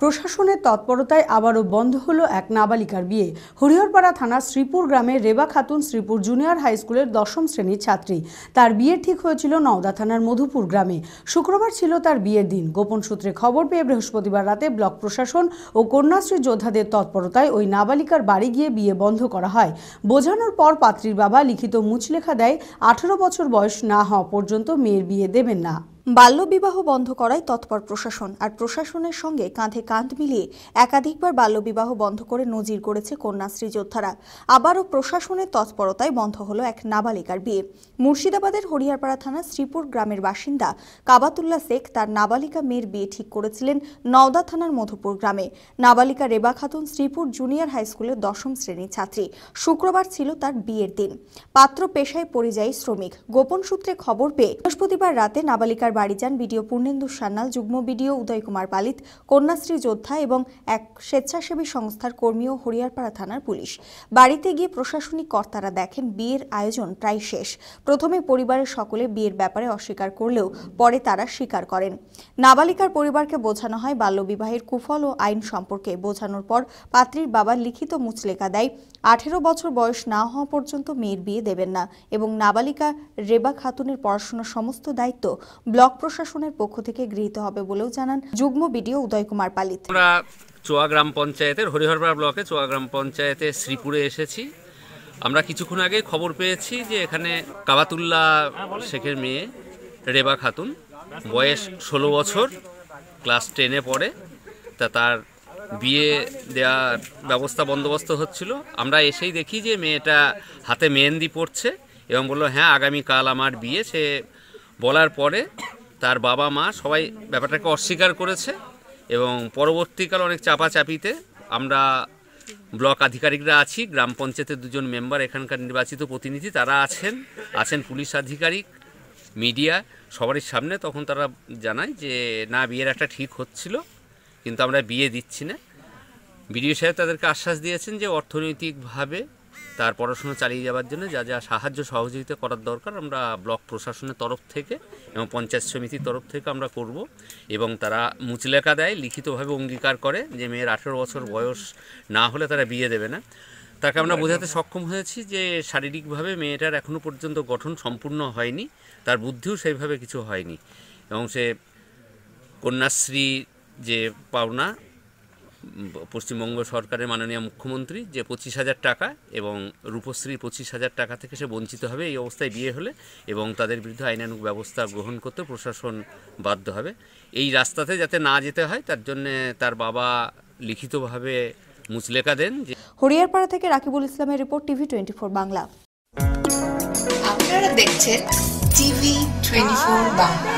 প্রশাসনের তৎপরতায় আবারও বন্ধ হলো এক নাবালিকার বিয়ে। হরিহরপাড়া থানার শ্রীপুর গ্রামের রেবা খাতুন শ্রীপুর জুনিয়র হাই স্কুলের দশম শ্রেণির ছাত্রী। তার বিয়ে ঠিক হয়েছিল নওদা থানার মধুপুর গ্রামে। শুক্রবার ছিল তার বিয়ের দিন। গোপন সূত্রে খবর পেয়ে বৃহস্পতিবার রাতে ব্লক প্রশাসন ও কন্যাশ্রী যোদ্ধাদের তৎপরতায় ওই নাবালিকার বাড়ি গিয়ে বিয়ে বন্ধ করা হয়। বোঝানোর পর পাত্রীর বাবা লিখিত মুচলেখা দেয়, আঠেরো বছর বয়স না হওয়া পর্যন্ত মেয়ের বিয়ে দেবেন না। বাল্যবিবাহ বন্ধ করায় তৎপর প্রশাসন আর প্রশাসনের সঙ্গে কাঁধে কাঁধ মিলিয়ে একাধিকবার বাল্যবিবাহ বন্ধ করে নজির করেছে কন্যাশ্রী যোদ্ধারা। আবারও প্রশাসনের তৎপরতায় বন্ধ হলো এক নাবালিকার বিয়ে। মুর্শিদাবাদের হরিয়ারপাড়া থানার শ্রীপুর গ্রামের বাসিন্দা কাবাতুল্লা শেখ তার নাবালিকা মেয়ের বিয়ে ঠিক করেছিলেন নওদা থানার মধুপুর গ্রামে। নাবালিকা রেবা খাতুন শ্রীপুর জুনিয়র হাই স্কুলের দশম শ্রেণির ছাত্রী। শুক্রবার ছিল তার বিয়ের দিন। পাত্র পেশায় পরিযায়ী শ্রমিক। গোপন সূত্রে খবর পেয়ে বৃহস্পতিবার রাতে নাবালিকার বাড়ি যান বিডিও পূর্ণেন্দু সান্যাল, যুগ্ম বিডিও উদয় কুমার পালিত, কন্যাশ্রী যোদ্ধা এবং এক স্বেচ্ছাসেবী সংস্থার কর্মী ও হরিয়ারপাড়া থানার পুলিশ। বাড়িতে গিয়ে প্রশাসনিক কর্তারা দেখেন বিয়ের আয়োজন প্রায় শেষ। প্রথমে পরিবারের সকলে বিয়ের ব্যাপারে অস্বীকার করলেও পরে তারা স্বীকার করেন। নাবালিকার পরিবারকে বোঝানো হয় বাল্যবিবাহের কুফল ও আইন সম্পর্কে। বোঝানোর পর পাত্রীর বাবা লিখিত মুচলেখা দেয়, আঠেরো বছর বয়স না হওয়া পর্যন্ত মেয়ের বিয়ে দেবেন না এবং নাবালিকা রেবা খাতুনের পড়াশোনার সমস্ত দায়িত্ব ব্লক প্রশাসনের পক্ষ থেকে গৃহীত হবে বলেও জানান যুগ্ম বিডিও উদয় কুমার পালিত। আমরা চোয়া গ্রাম পঞ্চায়েতের হরিহরপাড়া ব্লকে চোয়া গ্রাম পঞ্চায়েতে শ্রীপুরে এসেছি। আমরা কিছুক্ষণ আগে খবর পেয়েছি যে এখানে কাবাতুল্লাহ শেখের মেয়ে রেবা খাতুন, বয়স ষোলো বছর, ক্লাস টেনে পড়ে। তা তার বিয়ে দেওয়ার ব্যবস্থা বন্দোবস্ত হচ্ছিল। আমরা এসেই দেখি যে মেয়েটা হাতে মেহেন্দি পড়ছে এবং বলল হ্যাঁ আগামীকাল আমার বিয়ে। সে বলার পরে তার বাবা মা সবাই ব্যাপারটাকে অস্বীকার করেছে এবং পরবর্তীকাল অনেক চাপাচাপিতে আমরা ব্লক আধিকারিকরা আছি, গ্রাম পঞ্চায়েতের দুজন মেম্বার, এখানকার নির্বাচিত প্রতিনিধি তারা আছেন আছেন পুলিশ আধিকারিক, মিডিয়া, সবারই সামনে। তখন তারা জানায় যে, না, বিয়ের একটা ঠিক হচ্ছিল, কিন্তু আমরা বিয়ে দিচ্ছি না। বিডিও সাহেব তাদেরকে আশ্বাস দিয়েছেন যে, অর্থনৈতিকভাবে তার পড়াশোনা চালিয়ে যাওয়ার জন্য যা যা সাহায্য সহযোগিতা করার দরকার আমরা ব্লক প্রশাসনের তরফ থেকে এবং পঞ্চায়েত সমিতির তরফ থেকে আমরা করব। এবং তারা মুচলেখা দেয়, লিখিতভাবে অঙ্গীকার করে যে মেয়ের আঠেরো বছর বয়স না হলে তারা বিয়ে দেবে না। তাকে আমরা বোঝাতে সক্ষম হয়েছি যে শারীরিকভাবে মেয়েটার এখনও পর্যন্ত গঠন সম্পূর্ণ হয়নি, তার বুদ্ধিও সেইভাবে কিছু হয়নি। এবং সে কন্যাশ্রী যে পাওনা পশ্চিমবঙ্গ সরকারের মাননীয় মুখ্যমন্ত্রী যে পঁচিশ হাজার টাকা এবং রূপশ্রী পঁচিশ হাজার টাকা থেকে সে বঞ্চিত হবে এই অবস্থায় বিয়ে হলে এবং তাদের বিরুদ্ধে আইনানুগ ব্যবস্থা গ্রহণ করতে প্রশাসন বাধ্য হবে। এই রাস্তাতে যাতে না যেতে হয় তার জন্যে তার বাবা লিখিতভাবে মুচলেখা দেন যে হরিয়ারপাড়া থেকে রাকিবুল ইসলামের report TV twenty four Bangla. আপনারা দেখছেন TV twenty four Bangla.